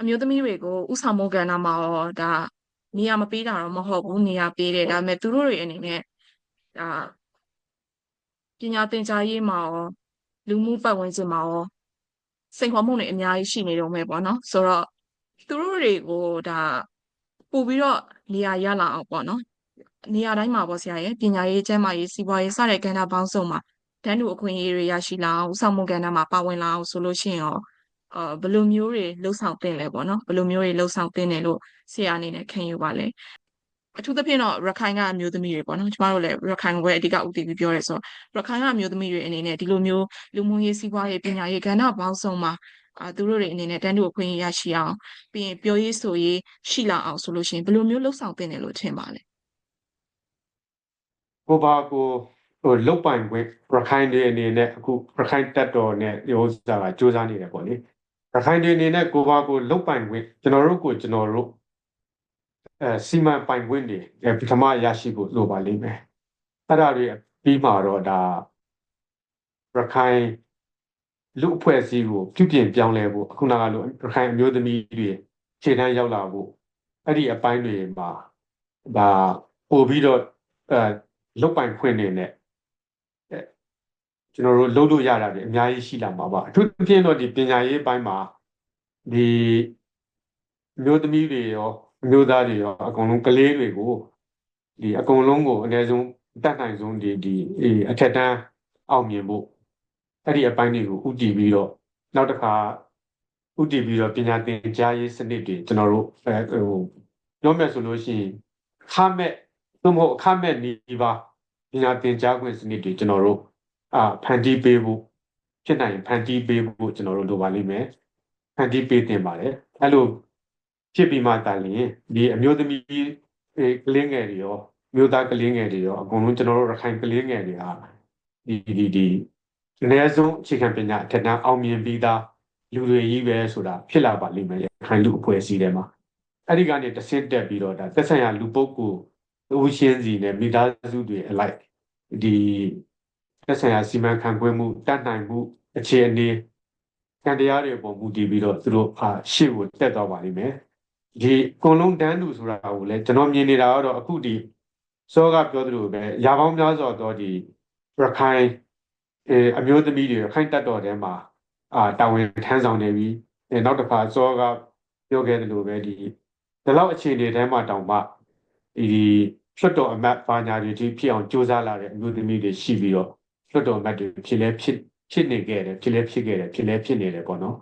အမျိုးသမီးတွေကိုဥဆောင်မှုကဏ္ဍမှာရောဒါနေရာမပေးတာတော့မဟုတ်ဘူးနေရာပေးတယ်ဒါပေမဲ့သူတို့တွေအနေနဲ့ဒါပညာသင်ကြားရေးမှာရောလူမှုပတ်ဝန်းကျင်မှာရောစိန်ခေါ်မှုတွေအများကြီးရှိနေတော့မယ်ပေါ့နော်ဆိုတော့သူတို့တွေကိုဒါပို့ပြီးတော့နေရာရလာအောင်ပေါ့နော်နေရာတိုင်းမှာပေါ့ဆရာရဲ့ပညာရေးကျန်းမာရေးစီးပွားရေးစတဲ့ကဏ္ဍပေါင်းစုံမှာတန်းတူအခွင့်အရေးတွေရရှိလာအောင်ဥဆောင်မှုကဏ္ဍမှာပါဝင်လာအောင်ဆိုလို့ရှိရင်ရော အာဘယ်လိုမျိုးတွေလှုပ်ဆောင်တင်လဲပေါ့နော်ဘယ်လိုမျိုးတွေလှုပ်ဆောင်တင်တယ်လို့ဆရာအနေနဲ့ခံယူပါလဲအထူးသဖြင့်တော့ရခိုင်ကအမျိုးသမီးတွေပေါ့နော်ကျမတို့လည်းရခိုင်ကိုပဲအဓိကဦးတည်ပြီးပြောရဲဆိုတော့ရခိုင်ကအမျိုးသမီးတွေအနေနဲ့ဒီလိုမျိုးလူမှုရေးစီးပွားရေးပညာရေးကဏ္ဍပေါင်းစုံမှာအာသူတို့တွေအနေနဲ့တန်းတူအခွင့်အရေးရရှိအောင်ပြီးရင်ပြောရေးဆိုရေးရှိလာအောင်ဆိုလို့ရှိရင်ဘယ်လိုမျိုးလှုပ်ဆောင်တင်တယ်လို့ထင်ပါလဲကိုပါကိုဟိုလုတ်ပိုင်ခွင့်ရခိုင်တွေအနေနဲ့အခုရခိုင်တက်တော်နဲ့ဒီဥစ္စာကစူးစမ်းနေတယ်ပေါ့လေ ရခိုင်တွေအနေနဲ့ကိုပါကိုလုတ်ပိုင်ခွင့်ကျွန်တော်တို့ကိုကျွန်တော်တို့အဲစီမံပိုင်ခွင့်တွေအဲပထမရရှိဖို့လိုပါလိမ့်မယ်အဲ့ဒါတွေပြီးမှတော့ဒါရခိုင်လူအဖွဲ့အစည်းကိုပြုပြင်ပြောင်းလဲဖို့အခုနကလိုရခိုင်အမျိုးသမီးတွေခြေတန်းရောက်လာဖို့အဲ့ဒီအပိုင်းတွေမှာဒါပို့ပြီးတော့အဲလုတ်ပိုင်ခွင့်တွေနဲ့အဲ ကျွန်တော်တို့လုပ်လို့ရတာတွေအများကြီးရှိလာမှာပါအထူးသဖြင့်တော့ဒီပညာရေးပိုင်းမှာဒီအမျိုးသမီးတွေရောအမျိုးသားတွေရောအကုန်လုံးကလေးတွေကိုဒီအကုန်လုံးကိုအနည်းဆုံးတတ်နိုင်ဆုံးဒီဒီအေးအထက်တန်းအောင်မြင်ဖို့အဲ့ဒီအပိုင်းတွေကိုဥတည်ပြီးတော့နောက်တစ်ခါဥတည်ပြီးတော့ပညာသင်ကြားရေးစနစ်တွေကျွန်တော်တို့အဲဟိုပြောမယ်ဆိုလို့ရှိရင်ခမဲ့သို့မဟုတ်အခမဲ့နေပါပညာသင်ကြားခွင့်စနစ်တွေကျွန်တော်တို့ အာဖန်တီးပေးဖို့ဖြစ်နိုင်ရင်ဖန်တီးပေးဖို့ကျွန်တော်တို့လိုပါလိမ့်မယ်ဖန်တီးပေးတင်ပါတယ်အဲ့လိုဖြစ်ပြီးမှတိုင်လျင်ဒီအမျိုးသမီးအဲကလေးငယ်တွေရောမျိုးသားကလေးငယ်တွေရောအကုန်လုံးကျွန်တော်တို့ရခိုင်ကလေးငယ်တွေဟာဒီဒီဒီအနည်းဆုံးအခြေခံပညာအထက်တန်းအောင်မြင်ပြီးသားလူတွေကြီးပဲဆိုတာဖြစ်လာပါလိမ့်မယ်ရခိုင်လူအဖွဲ့အစည်းထဲမှာအဲ့ဒီကနေတစ်ဆင့်တက်ပြီးတော့ဒါသက်ဆိုင်ရာလူပုဂ္ဂိုလ်ဦးရှင်းစီနဲ့မိသားစုတွေအလိုက်ဒီ သက်ဆိုင်ရာစီမံခန့်ခွဲမှုတတ်နိုင်မှုအခြေအနေကံတရားတွေပေါ်မူတည်ပြီးတော့သူတို့အာရှေ့ကိုတက်သွားပါလိမ့်မယ်ဒီအကုန်လုံးတန်းတူဆိုတာကိုလည်းကျွန်တော်မြင်နေတာကတော့အခုဒီစောကပြောသလိုပဲရာပေါင်းများစွာတော့ဒီရခိုင်အဲအမျိုးသမီးတွေရခိုင်တက်တော်ထဲမှာအာတာဝန်ထမ်းဆောင်နေပြီးအဲနောက်တစ်ခါစောကပြောခဲ့တယ်လို့ပဲဒီဒီလောက်အခြေအနေထဲမှာတောင်မှဒီလွှတ်တော်အမတ်ဘာညာတွေဒီဖြစ်အောင်ကြိုးစားလာတဲ့အမျိုးသမီးတွေရှိပြီးတော့ လွှတ်တော်အမတ်တွေဖြစ်လဲဖြစ်ဖြစ်နေခဲ့တယ်ဖြစ်လဲဖြစ်ခဲ့တယ်ဖြစ်လဲဖြစ်နေတယ်ပေါ့နော်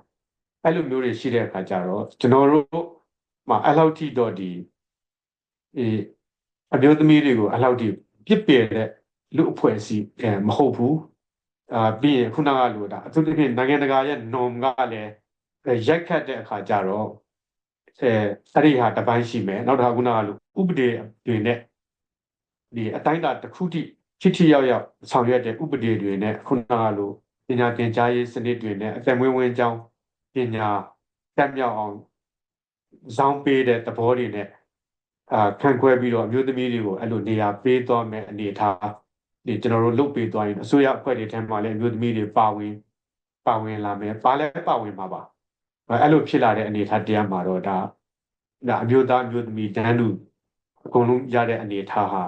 အဲ့လိုမျိုးတွေရှိတဲ့အခါကျတော့ကျွန်တော်တို့မှာအဲ့လောက်ထိတော့ဒီအေးအမျိုးသမီးတွေကိုအဲ့လောက်ထိပြစ်ပယ်တဲ့လူအဖွဲ့အစည်းအဲမဟုတ်ဘူးအာပြီးရင်ခုနကလိုတာအထူးသဖြင့်နိုင်ငံတကာရဲ့ norm ကလည်းရိုက်ခတ်တဲ့အခါကျတော့အဲအဲ့ဒီဟာတစ်ပိုင်းရှိမယ်နောက်တစ်ခါခုနကလိုဥပဒေတွေနဲ့ဒီအတိုင်းအတာတစ်ခုထိ ထိထိရောက်ရောက်ဆောင်ရွက်တဲ့ဥပဒေတွေနဲ့ခုနကလိုပညာသင်ကြားရေးစနစ်တွေနဲ့အသက်မွေးဝမ်းကြောင်းပညာတက်မြောက်အောင်ဇောင်းပေးတဲ့သဘောတွေနဲ့အာခံခွဲပြီးတော့အမျိုးသမီးတွေကိုအဲ့လိုနေရာပေးသွားမယ်အနေထားဒီကျွန်တော်တို့လုပ်ပေးသွားရင်အစိုးရအဖွဲ့တွေထဲမှာလည်းအမျိုးသမီးတွေပါဝင်ပါဝင်လာမယ်ပါလဲပါဝင်မှာပါအဲ့လိုဖြစ်လာတဲ့အနေထားတရားမှာတော့ဒါဒါအမျိုးသားအမျိုးသမီးတန်းတူအကုန်လုံးရတဲ့အနေထားဟာ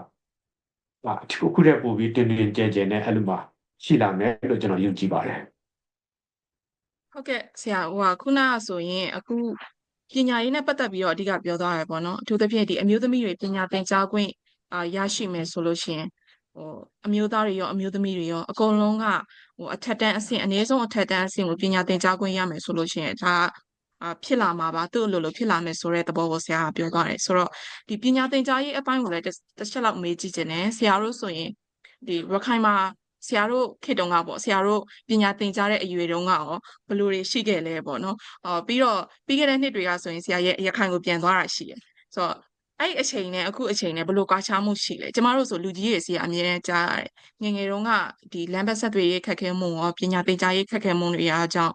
အာအခုတည်းပို့ပြီးတင်းတင်းကြဲကြဲနဲ့အဲ့လိုမှရှိလာမယ်လို့ကျွန်တော်ယုံကြည်ပါတယ်ဟုတ်ကဲ့ဆရာဟိုကခုနကဆိုရင်အခုပညာရေးနဲ့ပတ်သက်ပြီးတော့အဓိကပြောသွားရပေါ့နော်အထူးသဖြင့်ဒီအမျိုးသမီးတွေပညာသင်ကြားခွင့်အာရရှိမယ်ဆိုလို့ရှိရင်ဟိုအမျိုးသားတွေရောအမျိုးသမီးတွေရောအကုန်လုံးကဟိုအထက်တန်းအဆင့်အနည်းဆုံးအထက်တန်းအဆင့်ကိုပညာသင်ကြားခွင့်ရမယ်ဆိုလို့ရှိရင်ဒါအာ ဖြစ်လာမှာပါသူ့လိုလိုဖြစ်လာမယ်ဆိုတဲ့သဘောကိုဆရာကပြောသွားတယ်ဆိုတော့ဒီပညာသင်ကြားရေးအပိုင်းကိုလည်းတစ်တစ်ချက်လောက်မေးကြည့်ခြင်းနဲ့ဆရာတို့ဆိုရင်ဒီရခိုင်မှာဆရာတို့ခေတ်တုန်းကပေါ့ဆရာတို့ပညာသင်ကြားတဲ့အရွယ်တုန်းကရောဘယ်လိုတွေရှိခဲ့လဲပေါ့နော်အော်ပြီးတော့ပြီးခဲ့တဲ့နှစ်တွေကဆိုရင်ဆရာရဲ့ရခိုင်ကိုပြန်သွားတာရှိတယ်ဆိုတော့အဲ့ဒီအချိန်နဲ့အခုအချိန်နဲ့ဘယ်လိုကွာခြားမှုရှိလဲကျမတို့ဆိုလူကြီးတွေစီကအမြဲတမ်းကြားရတယ်ငယ်ငယ်တုန်းကဒီလမ်းဘက်ဆက်တွေရေးခက်ခဲမှုရောပညာသင်ကြားရေးခက်ခဲမှုတွေအားကြောင့်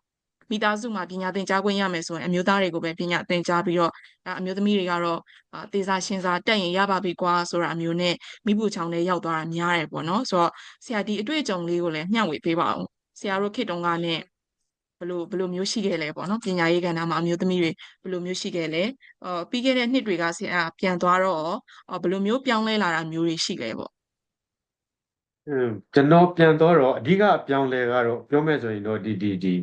မိသားစုမှာပညာသင်ကြားခွင့်ရမယ်ဆိုရင်အမျိုးသားတွေကိုပဲပညာသင်ကြားပြီးတော့အဲအမျိုးသမီးတွေကတော့အာတေစာရှင်စာတက်ရင်ရပါပြီကွာဆိုတာအမျိုးနဲ့မိဖို့ချောင်းနဲ့ရောက်သွားတာများတယ်ပေါ့နော်ဆိုတော့ဆရာဒီအတွေ့အကြုံလေးကိုလည်းမျှဝေပေးပါဦးဆရာတို့ခေတ်တုန်းကနဲ့ဘယ်လိုဘယ်လိုမျိုးရှိခဲ့လဲပေါ့နော်ပညာရေးကဏ္ဍမှာအမျိုးသမီးတွေဘယ်လိုမျိုးရှိခဲ့လဲအော်ပြီးခဲ့တဲ့နှစ်တွေကဆရာပြန်သွားတော့အော်ဘယ်လိုမျိုးပြောင်းလဲလာတာမျိုးတွေရှိလဲပေါ့อืมကျွန်တော်ပြန်တော့တော့အဓိကအပြောင်းလဲကတော့ပြောမယ်ဆိုရင်တော့ဒီဒီဒီ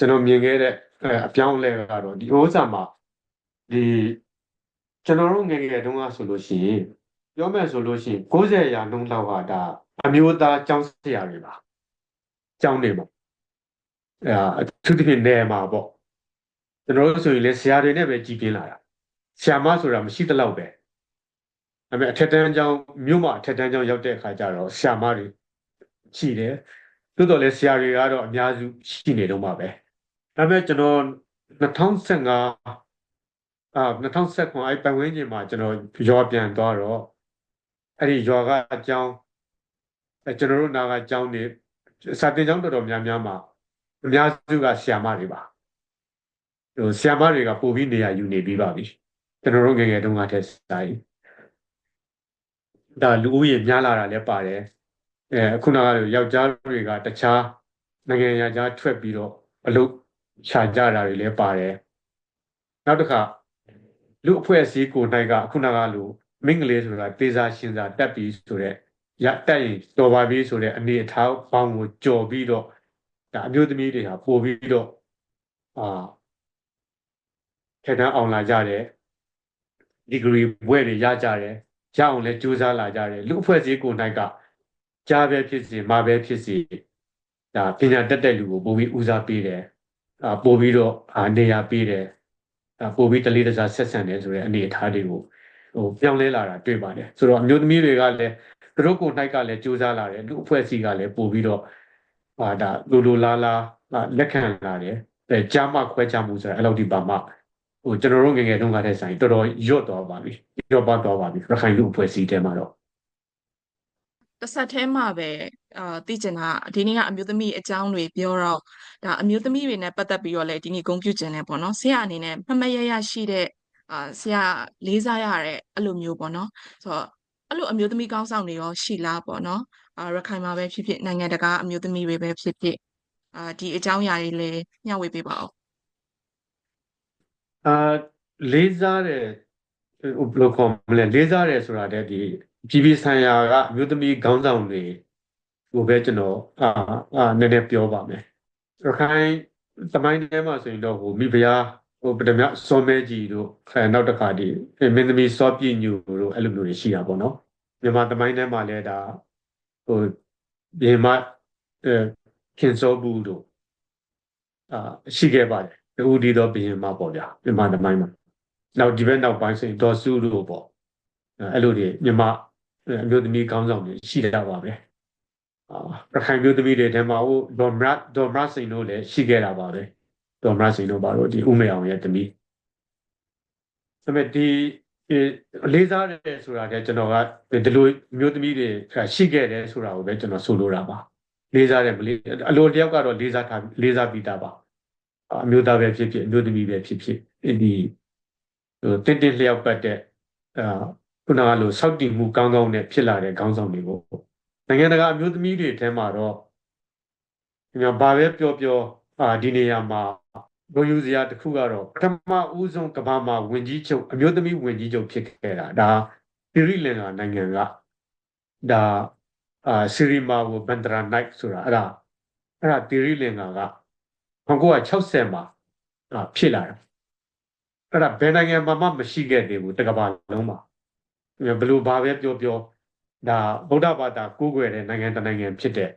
ကျွန်တော်မြင်ခဲ့တဲ့အအပြောင်းလဲကတော့ဒီဥစ္စာမှာဒီကျွန်တော်တို့ငယ်ငယ်တုန်းကဆိုလို့ရှိရင်ပြောမယ်ဆိုလို့ရှိရင်90ရာနှုန်းလောက်ဟာဒါအမျိုးသားကျောင်းဆရာတွေပါကျောင်းနေပေါ့အဲအထူးသဖြင့်နေမှာပေါ့ကျွန်တော်တို့ဆိုရင်လေဆရာတွေနဲ့ပဲကြီးပြင်းလာတာဆရာမဆိုတာမရှိတလောက်ပဲဒါပေမဲ့အထက်တန်းကျောင်းမြို့မှာအထက်တန်းကျောင်းရောက်တဲ့အခါကျတော့ဆရာမတွေရှိတယ်သို့တော်လည်းဆရာတွေကတော့အများစုရှိနေတော့မှာပဲ ဒါပေမဲ့ကျွန်တော်2015အာ2019အဲ့ပတ်ဝန်းကျင်မှာကျွန်တော်ရွာပြန်သွားတော့အဲ့ဒီရွာကအကြောင်းအဲကျွန်တော်တို့နာကအကြောင်းနေစာတင်ကျောင်းတော်တော်များများမှာအများစုကဆရာမတွေပါဟိုဆရာမတွေကပို့ပြီးနေရာယူနေပြီးပါပြီကျွန်တော်တို့ငယ်ငယ်တုန်းကတည်းကစာရေးဒါလူဦးရေများလာတာလည်းပါတယ်အဲအခုနကလိုယောက်ျားတွေကတခြားနိုင်ငံရခြားထွက်ပြီးတော့အလုပ် ခြာကြတာတွေလည်းပါတယ်နောက်တစ်ခါလူအဖွဲ့အစည်းကိုနိုင်ကအခုနကလိုမင်္ဂလေးဆိုတာတေးစားရှင်စာတက်ပြီးဆိုတော့ရတက်ရင်တော်ပါပြီဆိုတဲ့အနေအထားပေါင်းကိုကြော်ပြီးတော့ဒါအမျိုးသမီးတွေဟာပို့ပြီးတော့အာထက်တန်းအောင်လာကြတယ်ဒီဂရီဘွဲတွေရကြတယ်ရအောင်လဲကြိုးစားလာကြတယ်လူအဖွဲ့အစည်းကိုနိုင်ကကြားပဲဖြစ်စီမာပဲဖြစ်စီဒါပညာတက်တဲ့လူကိုပို့ပြီးဦးစားပေးတယ် အာပို့ပြီးတော့အာနေရာပေးတယ်အာပို့ပြီးတလေးတစားဆက်ဆံတယ်ဆိုတဲ့အနေအထားတွေကိုဟိုပြောင်းလဲလာတာတွေ့ပါတယ်ဆိုတော့အမျိုးသမီးတွေကလည်းသူတို့ကိုယ်၌ကလည်းကြိုးစားလာတယ်လူအဖွဲ့အစည်းကလည်းပို့ပြီးတော့ဟာဒါလိုလိုလားလားအာလက်ခံလာတယ်အဲကြားမခွဲခြားမှုဆိုတာအဲ့လိုဒီပါမှဟိုကျွန်တော်တို့ငယ်ငယ်တုန်းကတည်းကဆိုင်တော်တော်ရွတ်သွားပါပြီရွတ်ပါသွားပါပြီရခိုင်လူအဖွဲ့အစည်းတဲမှာတော့ တစ်ဆက်တည်းမှာပဲအာသိချင်တာဒီနေ့ကအမျိုးသမီးအကြောင်းတွေပြောတော့ဒါအမျိုးသမီးတွေနဲ့ပတ်သက်ပြီးတော့လည်းဒီနေ့ဂုဏ်ပြုခြင်းနဲ့ပေါ့နော်ဆရာအနေနဲ့မမတ်ရရရှိတဲ့အာဆရာလေးစားရတဲ့အဲ့လိုမျိုးပေါ့နော်ဆိုတော့အဲ့လိုအမျိုးသမီးကောင်းဆောင်တွေရောရှိလားပေါ့နော်အာရခိုင်မှာပဲဖြစ်ဖြစ်နိုင်ငံတကာအမျိုးသမီးတွေပဲဖြစ်ဖြစ်အာဒီအကြောင်းအရာတွေလည်းမျှဝေပေးပါဦးအာလေးစားတယ်ဟိုဘယ်လိုခေါ်မလဲလေးစားတယ်ဆိုတာတဲ့ဒီ ပြည်ပြည်ဆိုင်ရာကအမျိုးသမီးခေါင်းဆောင်တွေဟိုပဲကျွန်တော်အာအာနည်းနည်းပြောပါမယ်ရခိုင်သမိုင်းထဲမှာဆိုရင်တော့ဟိုမိဖုရားဟိုပထမစောမဲကြီးတို့အဲနောက်တစ်ခါဒီမင်းသမီးစောပြည့်ညူတို့အဲ့လိုမျိုးတွေရှိတာပေါ့နော်မြန်မာသမိုင်းထဲမှာလည်းဒါဟိုဒီမှာအဲခင်စောဘူးတို့အာရှိခဲ့ပါတယ်တူဒီတော့ဘုရင်မပေါ့ဗျာမြန်မာသမိုင်းမှာနောက်ဒီဘက်နောက်ပိုင်းဆိုရင်ဒေါ်စုတို့ပေါ့အဲအဲ့လိုတွေမြန်မာအ မျိုးသမီးခေါင်းဆောင်တွေရှိကြပါပဲအာရခိုင်မျိုးသမီးတွေထဲမှာဟိုဒေါ်မရဒေါ်မရစိန်တို့လည်းရှိခဲ့တာပါပဲဒေါ်မရစိန်တို့ပါတော့ဒီဥမေအောင်ရဲ့သမီးဒါပေမဲ့ဒီအလေးစားတယ်ဆိုတာကကျွန်တော်ကဒီလိုမျိုးသမီးတွေရှိခဲ့တယ်ဆိုတာကိုပဲကျွန်တော်ဆိုလိုတာပါလေးစားတယ်မလေးအလိုတယောက်ကတော့လေးစားထားလေးစားပြီးသားပါအမျိုးသားပဲဖြစ်ဖြစ်အမျိုးသမီးပဲဖြစ်ဖြစ်ဒီဟိုတစ်တစ်လျောက်ပတ်တဲ့အာ ခုနကလိုစောက်တည်မှုကောင်းကောင်းနဲ့ဖြစ်လာတဲ့ခေါင်းဆောင်တွေကိုနိုင်ငံတကာအမျိုးသမီးတွေထဲမှာတော့ဒီမှာဘာပဲပြောပြောအာဒီနေရာမှာဘုံယူစရာတစ်ခုကတော့ပထမဦးဆုံးကမ္ဘာမှာဝင်ကြီးချုပ်အမျိုးသမီးဝင်ကြီးချုပ်ဖြစ်ခဲ့တာဒါသီရိလင်္ကာနိုင်ငံကဒါအာစီရီမာဝဘန်ဒရာနိုက်ဆိုတာအဲ့ဒါအဲ့ဒါသီရိလင်္ကာက1960မှာအာဖြစ်လာတာအဲ့ဒါဘယ်နိုင်ငံမှာမှမရှိခဲ့သေးဘူးတကဘာလုံးမှာ ဘယ်လိုဘာပဲပြောပြောဒါဗုဒ္ဓဘာသာကိုးကွယ်တဲ့နိုင်ငံတစ်နိုင်ငံဖြစ်တဲ့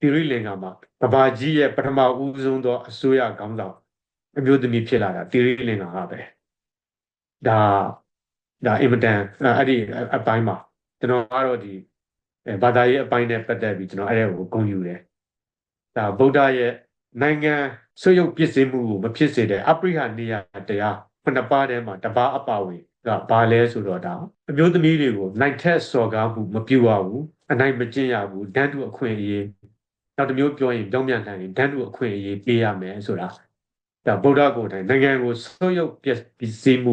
တိရိလင်္ကာမှာကဘာကြီးရဲ့ပထမဦးဆုံးသောအစိုးရခေါင်းဆောင်အမျိုးသမီးဖြစ်လာတာတိရိလင်္ကာကပဲဒါဒါအင်မတန်အဲ့ဒီအပိုင်းမှာကျွန်တော်ကတော့ဒီဘာသာရေးအပိုင်းနဲ့ပတ်သက်ပြီးကျွန်တော်အဲ့ဒါကိုဂုဏ်ယူတယ်ဒါဗုဒ္ဓရဲ့နိုင်ငံဆွေးရုပ်ပြစ်စင်မှုကိုမဖြစ်စေတဲ့အပရိဟာနေရတရားခုနှစ်ပါးထဲမှာတပါးအပါဝင် ကဘာလဲဆိုတော့ဒါအမျိုးသမီးတွေကိုနိုင်ထက်စော်ကားမှုမပြုရဘူးအနိုင်မကျင့်ရဘူးတန်းတူအခွင့်အရေးနောက်တစ်မျိုးပြောရင်ပြောင်းပြန်နိုင်ရင်တန်းတူအခွင့်အရေးပေးရမယ်ဆိုတာဒါဗုဒ္ဓကိုယ်တိုင်နိုင်ငံကိုဆွေးရုပ်ပြစ်စင်မှု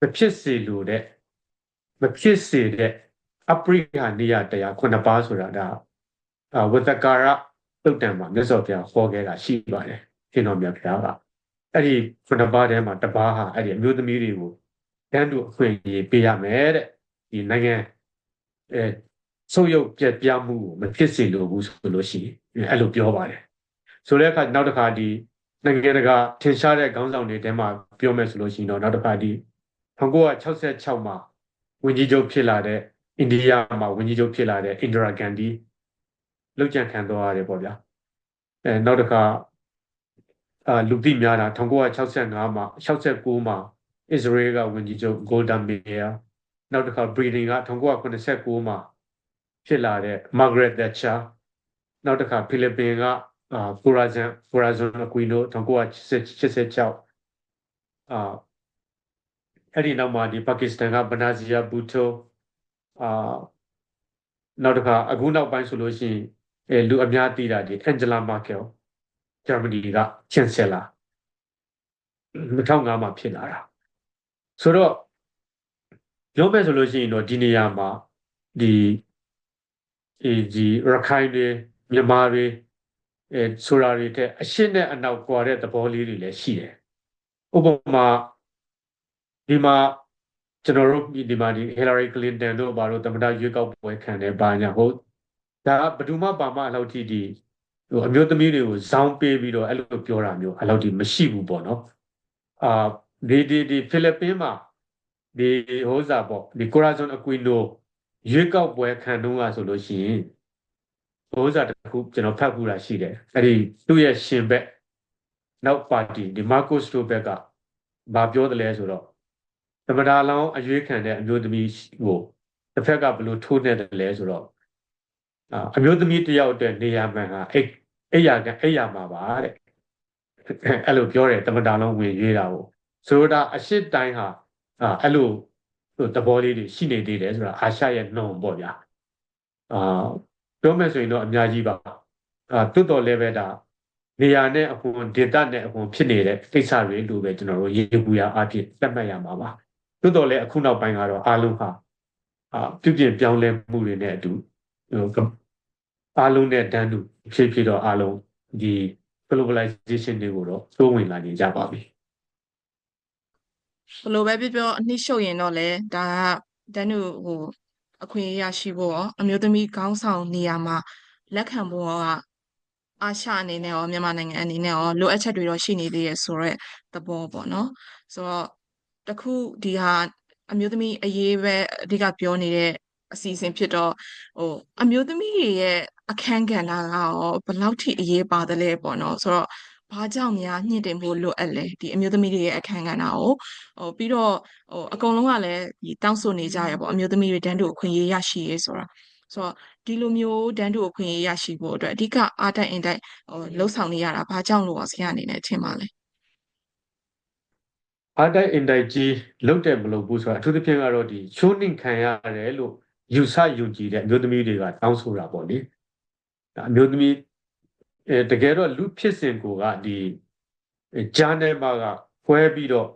မဖြစ်စေလို့တဲ့မဖြစ်စေတဲ့အပရိဟာနေရတရားခုနှစ်ပါးဆိုတာဒါဝတ္တကာရတုတ်တံမှာမြတ်စွာဘုရားဟောခဲ့တာရှိပါတယ်ရှင်တော်မြတ်ဘုရားကအဲ့ဒီခုနှစ်ပါးထဲမှာတစ်ပါးဟာအဲ့ဒီအမျိုးသမီးတွေကို တန်းတူအခွင့်အရေးပေးရမယ်တဲ့ဒီနိုင်ငံအဲဆုပ်ယုပ်ပြက်ပြားမှုကိုမဖြစ်စေလိုဘူးဆိုလို့ရှိရင်အဲ့လိုပြောပါတယ်ဆိုတဲ့အခါနောက်တစ်ခါဒီနိုင်ငံတကာထင်ရှားတဲ့ခေါင်းဆောင်တွေတဲမှာပြောမယ်ဆိုလို့ရှိရင်တော့နောက်တစ်ခါဒီ1966မှာဝန်ကြီးချုပ်ဖြစ်လာတဲ့အိန္ဒိယမှာဝန်ကြီးချုပ်ဖြစ်လာတဲ့အိန္ဒရာဂန္ဒီလောက်ကျန်ခံသွားရတယ်ပေါ့ဗျာအဲနောက်တစ်ခါအာလူသိများတာ1965မှာ69မှာ အစ္စရေးကဝန်ကြီးချုပ်ဂိုလ်ဒါမေယာနောက်တစ်ခါဗြိတိန်က1989မှာဖြစ်လာတဲ့မာဂရက်သက်ချာနောက်တစ်ခါဖိလစ်ပင်ကအာကိုရာဇန်ကိုရာဇွန်အကွီနို1986အာအဲ့ဒီနောက်မှာဒီပါကစ္စတန်ကဘနာဇီယာဘူတိုအာနောက်တစ်ခါအခုနောက်ပိုင်းဆိုလို့ရှိရင်အဲလူအများသိတာဒီအန်ဂျလာမာကယ်ဂျာမနီကချန်ဆယ်လာ2005မှာဖြစ်လာတာ ဆိုတော့ပြောမယ်ဆိုလို့ရှိရင်တော့ဒီနေရာမှာဒီအေဒီရခိုင်တွေမြန်မာတွေအဲဆိုတာတွေတဲ့အရှင်းနဲ့အနောက်ကွာတဲ့သဘောလေးတွေလည်းရှိတယ်ဥပမာဒီမှာကျွန်တော်တို့ဒီမှာဒီ Hillary Clinton တို့ဘာလို့သမ္မတရွေးကောက်ပွဲခံတယ်ဘာညာဟုတ်ဒါဘယ်သူမှပါမအလောက်ထိဒီဟိုအမျိုးသမီးတွေကိုဇောင်းပေးပြီးတော့အဲ့လိုပြောတာမျိုးအလောက်ထိမရှိဘူးပေါ့နော်အာ ဒီဒီဒီဖိလစ်ပင်းမှာဒီဟိုးစားပေါ့ဒီကိုရာဇွန်အကွီနိုရွေးကောက်ပွဲခံတော့ကဆိုလို့ရှိရင်ဟိုးစားတစ်ခုကျွန်တော်ဖတ်ခုတာရှိတယ်အဲ့ဒီသူ့ရဲ့ရှင်ဘက်နောက်ပါတီဒီမာကိုစတိုဘက်ကဘာပြောတယ်လဲဆိုတော့သမ္မတလောင်းအရွေးခံတဲ့အမျိုးသမီးကိုတစ်ဖက်ကဘယ်လိုထိုးနေတယ်လဲဆိုတော့အာအမျိုးသမီးတယောက်အတွက်နေရာမှန်ကအဲ့အဲ့ရကအဲ့ရမှာပါတဲ့အဲ့လိုပြောတယ်သမ္မတလောင်းဝင်ရွေးတာကို ဆိုတော့အရှိတိုင်းဟာအာအဲ့လိုဟိုသဘောလေးတွေရှိနေသေးတယ်ဆိုတာအာရှရဲ့နှုံပေါ့ဗျာအာပြောမယ်ဆိုရင်တော့အများကြီးပါအာတွတ်တော်လည်းပဲဒါနေရာနဲ့အခွန်ဒေတာနဲ့အခွန်ဖြစ်နေတဲ့ကိစ္စတွေလို့ပဲကျွန်တော်တို့ရေပူရအဖြစ်သတ်မှတ်ရမှာပါတွတ်တော်လည်းအခုနောက်ပိုင်းကတော့အားလုံးဟာအာပြုပြင်ပြောင်းလဲမှုတွေနဲ့အတူဟိုအားလုံးနဲ့တန်းတူဖြစ်ဖြစ်တော့အားလုံးဒီ globalization တွေကိုတော့သိုးဝင်လာနေကြပါပြီ ဘယ်လိုပဲပြောပြောအနှစ်ရှုပ်ရင်တော့လေဒါကတန်းတူဟိုအခွင့်အရေးရရှိဖို့ရောအမျိုးသမီးခေါင်းဆောင်နေရာမှာလက်ခံဖို့ရောကအာရှအနေနဲ့ရောမြန်မာနိုင်ငံအနေနဲ့ရောလိုအပ်ချက်တွေတော့ရှိနေသေးရဲ့ဆိုတော့သဘောပေါ့နော်ဆိုတော့တခုဒီဟာအမျိုးသမီးအရေးပဲအဓိကပြောနေတဲ့အစီအစဉ်ဖြစ်တော့ဟိုအမျိုးသမီးတွေရဲ့အခန်းကဏ္ဍကရောဘယ်လောက်ထိအရေးပါတယ်လဲပေါ့နော်ဆိုတော့ ဘာကြောင့်များညှင့်တင်ဖို့လိုအပ်လဲဒီအမျိုးသမီးတွေရဲ့အခန်းကဏ္ဍကိုဟိုပြီးတော့ဟိုအကုန်လုံးကလည်းဒီတောင်းဆိုနေကြရပေါ့အမျိုးသမီးတွေတန်းတူအခွင့်အရေးရရှိရေးဆိုတာဆိုတော့ဒီလိုမျိုးတန်းတူအခွင့်အရေးရရှိဖို့အတွက်အဓိကအားတိုက်အင်တိုက်ဟိုလှုပ်ဆောင်နေရတာဘာကြောင့်လို့ဆရာအနေနဲ့ထင်ပါလဲအားတိုက်အင်တိုက်ကြီးလုတ်တယ်မလို့ဘူးဆိုတာအထူးသဖြင့်ကတော့ဒီချိုးနှိမ်ခံရတယ်လို့ယူဆယုံကြည်တဲ့အမျိုးသမီးတွေကတောင်းဆိုတာပေါ့လေဒါအမျိုးသမီး အဲတကယ်တော့လူဖြစ်စဉ်ကိုကဒီဂျာနယ်မှာကကွဲပြီးတော့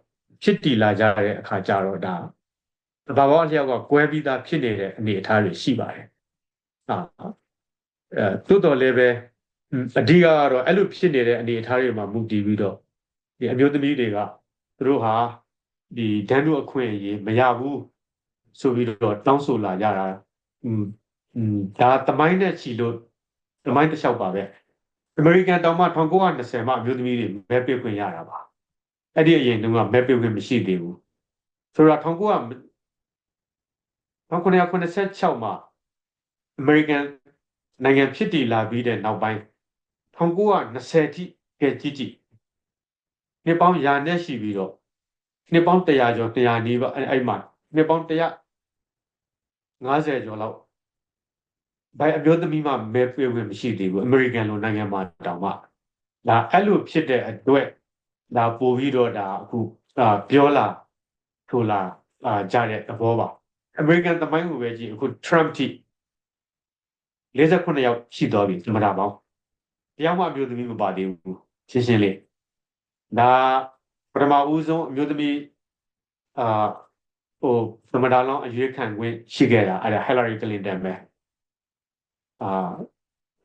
ဖြစ်တည်လာကြတဲ့အခါကျတော့ဒါတဘာဝအလျောက်ကကွဲပြီးသားဖြစ်နေတဲ့အနေအထားတွေရှိပါတယ်။ဟာအဲသို့တော်လည်းပဲအဓိကကတော့အဲ့လိုဖြစ်နေတဲ့အနေအထားတွေမှာမူတည်ပြီးတော့ဒီအမျိုးသမီးတွေကသူတို့ဟာဒီဒန်းတို့အခွင့်အရေးမရဘူးဆိုပြီးတော့တောင်းဆိုလာကြတာอืมဒါတမိုင်းနဲ့ချီလို့တမိုင်းတစ်လျှောက်ပါပဲ။ အမေရိကန်တောင်မှ1920မှာအမျိုးသမီးတွေမဲပေးခွင့်ရတာပါအဲ့ဒီအရင်တုန်းကမဲပေးခွင့်မရှိသေးဘူးဆိုတော့1900 1986မှာအမေရိကန်နိုင်ငံဖြစ်တည်လာပြီးတဲ့နောက်ပိုင်း1920ထိကဲကြည့်ကြည့်နှစ်ပေါင်းရာနဲ့ရှိပြီးတော့နှစ်ပေါင်း100ကျော်200နီးပါအဲ့အဲ့မှာနှစ်ပေါင်း150ကျော်လောက် ဘယ်အမျိုးသမီးမှမဲပေးဝင်မရှိသေးဘူးအမေရိကန်လိုနိုင်ငံမှာတောင်မှဒါအဲ့လိုဖြစ်တဲ့အတွက်ဒါပို့ပြီးတော့ဒါအခုအာပြောလာထိုလာအာကြတဲ့သဘောပါအမေရိကန်သမိုင်းကိုပဲကြည့်အခု Trump ထိ58ယောက်ရှိသွားပြီသမ္မတပေါင်းတရားမှအမျိုးသမီးမပါသေးဘူးရှင်းရှင်းလေးဒါပထမဦးဆုံးအမျိုးသမီးအာဟိုသမ္မတလောင်းအရွေးခံခွင့်ရှိခဲ့တာအဲ့ဒါ Hillary Clinton ပဲ အာ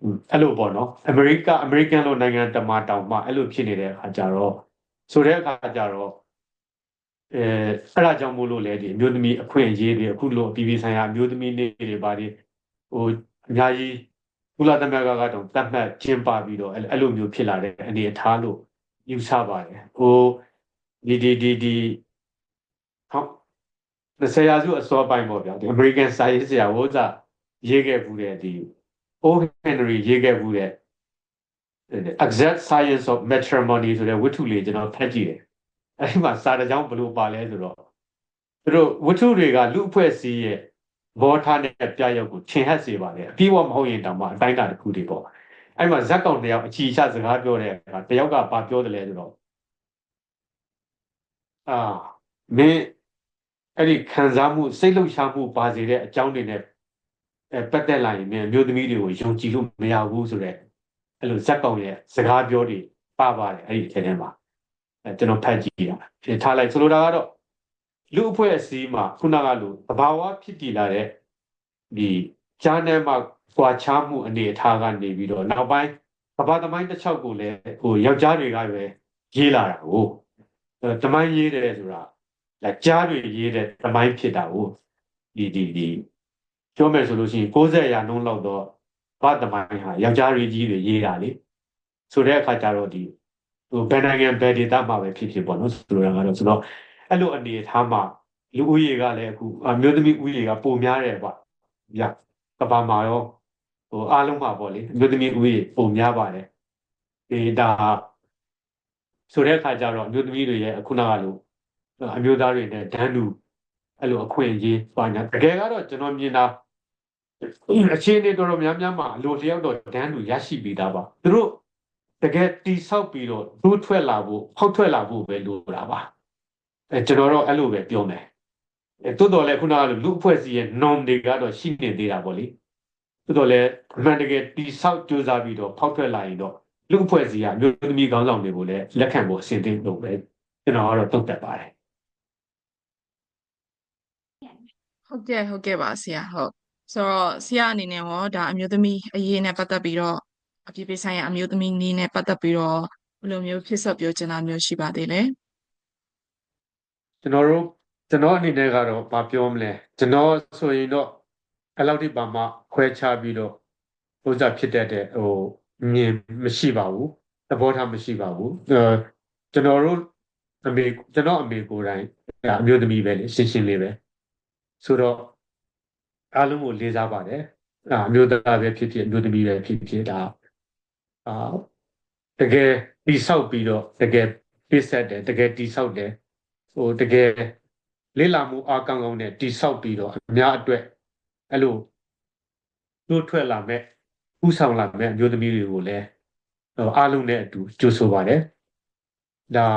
อืมအဲ့လိုပေါ့နော်အမေရိကအမေရိကန်လိုနိုင်ငံတမတောင်မှအဲ့လိုဖြစ်နေတဲ့အခါကျတော့ဆိုတဲ့အခါကျတော့အဲအဲ့ဒါကြောင့်မို့လို့လေဒီအမျိုးသမီးအခွင့်အရေးတွေအခုလိုအပြည်ပြည်ဆိုင်ရာအမျိုးသမီးနေ့တွေပါဒီဟိုအများကြီးကုလသမဂ္ဂကတော့တတ်မှတ်ကျင်းပပြီးတော့အဲ့အဲ့လိုမျိုးဖြစ်လာတဲ့အနေအထားလို့ယူဆပါတယ်ဟိုဒီဒီဒီဒီဟော20ရာစုအစောပိုင်းပေါ့ဗျာဒီ American Science ဆရာဝိုးစာရေးခဲ့ဘူးတဲ့ဒီ O Henry ရေးခဲ့ဘူးတဲ့ Exact Science of Matrimony ဆိုတဲ့ဝတ္ထုလေးကျွန်တော်ဖတ်ကြည့်တယ်အဲဒီမှာစာတစ်ကြောင်းဘယ်လိုပါလဲဆိုတော့သူတို့ဝတ္ထုတွေကလူအဖွဲ့အစည်းရဲ့ဘောထားနဲ့ပြရုပ်ကိုထင်ဟပ်စေပါတယ်အပြည့်အဝမဟုတ်ရင်တောင်မှအတိုင်းအတာတစ်ခုတွေပေါ့အဲ့မှာဇက်ကောင်တစ်ယောက်အချီချစကားပြောတဲ့အခါတစ်ယောက်ကဘာပြောတယ်လဲဆိုတော့အာမင်းအဲ့ဒီခံစားမှုစိတ်လှုပ်ရှားမှုပါစေတဲ့အကြောင်းတွေနဲ့အဲ ပတ်သက်လာရင်မင်းအမျိုးသမီးတွေကိုယုံကြည်လို့မရဘူးဆိုတော့အဲ့လိုဇက်ကောင်ရဲ့စကားပြောတွေပါပါတယ်အဲ့ဒီအထဲထဲမှာအဲကျွန်တော်ဖတ်ကြည့်တာဖြစ်ထားလိုက်ဆိုလိုတာကတော့လူအဖွဲ့အစည်းမှာခုနကလိုသဘာဝဖြစ်တည်လာတဲ့ဒီကြားထဲမှာကွာခြားမှုအနေအထားကနေပြီးတော့နောက်ပိုင်းကဘာသမိုင်းတစ်ချောက်ကိုလည်းဟိုယောက်ျားတွေကပဲရေးလာတာကိုအဲသမိုင်းရေးတယ်ဆိုတာဒါကြားတွေရေးတဲ့သမိုင်းဖြစ်တာကိုဒီဒီဒီ ပြောမယ်ဆိုလို့ရှိရင်60ရာနှုန်းလောက်တော့ဘာသမိုင်းဟာယောက်ျားတွေကြီးတွေရေးတာလေဆိုတဲ့အခါကျတော့ဒီဟိုဘယ်နိုင်ငံဘယ်ဒေသမှာပဲဖြစ်ဖြစ်ပေါ့နော်ဆိုလိုတာကတော့ဆိုတော့အဲ့လိုအနေအထားမှာလူဦးရေကလည်းအခုအမျိုးသမီးဦးရေကပိုများတယ်ပေါ့ဗျကဘာမှာရောဟိုအားလုံးမှာပေါ့လေအမျိုးသမီးဦးရေပိုများပါတယ်ဒီဒါဆိုတဲ့အခါကျတော့အမျိုးသမီးတွေရဲ့အခုနကလိုအမျိုးသားတွေနဲ့ဒန်းတူအဲ့လိုအခွင့်အရေးပါညာတကယ်ကတော့ကျွန်တော်မြင်တာ အခြေအနေတော်တော်များများမှာအလိုတယောက်တော့ဒန်းတူရရှိပြီးသားပါသူတို့တကယ်တိဆောက်ပြီးတော့ဒုထွက်လာဖို့ဖောက်ထွက်လာဖို့ပဲလိုတာပါအဲကျွန်တော်တော့အဲ့လိုပဲပြောမယ်အဲတိုးတော်လည်းခုနကလိုလူအဖွဲ့အစည်းရဲ့ norm တွေကတော့ရှိနေသေးတာပေါ့လေတိုးတော်လည်းအမှန်တကယ်တိဆောက်ကြိုးစားပြီးတော့ဖောက်ထွက်လာရင်တော့လူအဖွဲ့အစည်းကအမျိုးသမီးခေါင်းဆောင်တွေကိုလည်းလက်ခံဖို့အဆင်သင့်လုပ်ပဲကျွန်တော်ကတော့တုတ်တက်ပါတယ်ဟုတ်ကဲ့ဟုတ်ကဲ့ပါဆရာဟုတ် ဆိုတော့ဆရာအနေနဲ့ရောဒါအမျိုးသမီးအရေးနဲ့ပတ်သက်ပြီးတော့အပြည့်ပြည့်ဆိုင်ရာအမျိုးသမီးနည်းနဲ့ပတ်သက်ပြီးတော့ဘယ်လိုမျိုးဖြစ်ဆက်ပြောချင်တာမျိုးရှိပါသေးလဲကျွန်တော်တို့ကျွန်တော်အနေနဲ့ကတော့မပြောမလဲကျွန်တော်ဆိုရင်တော့အဲ့လောက်ထိပါမှခွဲခြားပြီးတော့ဥစ္စာဖြစ်တတ်တဲ့ဟိုမြင်မရှိပါဘူးသဘောထားမရှိပါဘူးအဲကျွန်တော်တို့အမေကျွန်တော်အမေကိုယ်တိုင်အမျိုးသမီးပဲလေရှင်းရှင်းလေးပဲဆိုတော့ အားလုံးကိုလေးစားပါတယ်အာအမျိုးသားပဲဖြစ်ဖြစ်အမျိုးသမီးပဲဖြစ်ဖြစ်ဒါအာတကယ်တိဆောက်ပြီးတော့တကယ်ပြည့်ဆက်တယ်တကယ်တိဆောက်တယ်ဟိုတကယ်လေးလာမှုအားကောင်းကောင်းနဲ့တိဆောက်ပြီးတော့အများအတွက်အဲ့လိုတို့ထွက်လာမဲ့ဥဆောင်လာမဲ့အမျိုးသမီးတွေကိုလည်းဟိုအားလုံးနဲ့အတူကြိုးဆိုပါတယ်ဒါ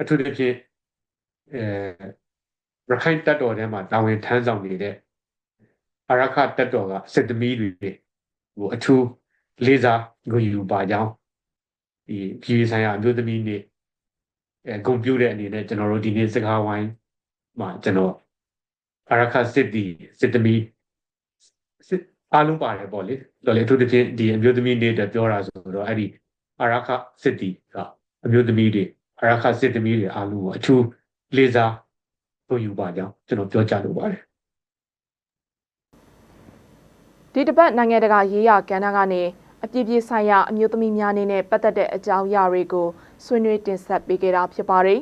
အထူးသဖြင့်အဲရခိုင်တပ်တော်ထဲမှာတာဝန်ထမ်းဆောင်နေတဲ့ အာရခတပ်တော်ကစစ်သမီးတွေဟိုအထူးလေးစားကိုယူပါကြောင်းဒီပြည်ဆိုင်ရာအမျိုးသမီးနေ့အဲဂုဏ်ပြုတဲ့အနေနဲ့ကျွန်တော်တို့ဒီနေ့စကားဝိုင်းမှာကျွန်တော်အာရခစစ်တီစစ်သမီးစစ်အားလုံးပါတယ်ပေါ့လေတော်လေအထူးသဖြင့်ဒီအမျိုးသမီးနေ့တပြောတာဆိုတော့အဲ့ဒီအာရခစစ်တီကအမျိုးသမီးတွေအာရခစစ်သမီးတွေအားလုံးကိုအထူးလေးစားကိုယူပါကြောင်းကျွန်တော်ပြောကြားလိုပါတယ် ဒီတစ်ပတ်နိုင်ငံတကာရေးရာကဏ္ဍကနေအပြည့်ပြည့်ဆိုင်ရာအမျိုးသမီးများအနေနဲ့ပတ်သက်တဲ့အကြောင်းအရာတွေကိုဆွေးနွေးတင်ဆက်ပေးခဲ့တာဖြစ်ပါတယ်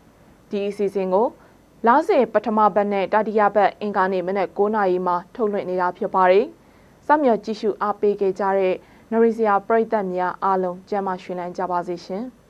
။ဒီအစီအစဉ်ကိုလားစင်ပထမဘက်နဲ့တတိယဘက်အင်္ဂါနေ့မနက်9:00နာရီမှာထုတ်လွှင့်နေတာဖြစ်ပါတယ်။စမျှော်ကြည့်ရှုအားပေးခဲ့ကြတဲ့နရီစရာပရိသတ်များအားလုံးကျမ်းမာရွှင်လန်းကြပါစေရှင်။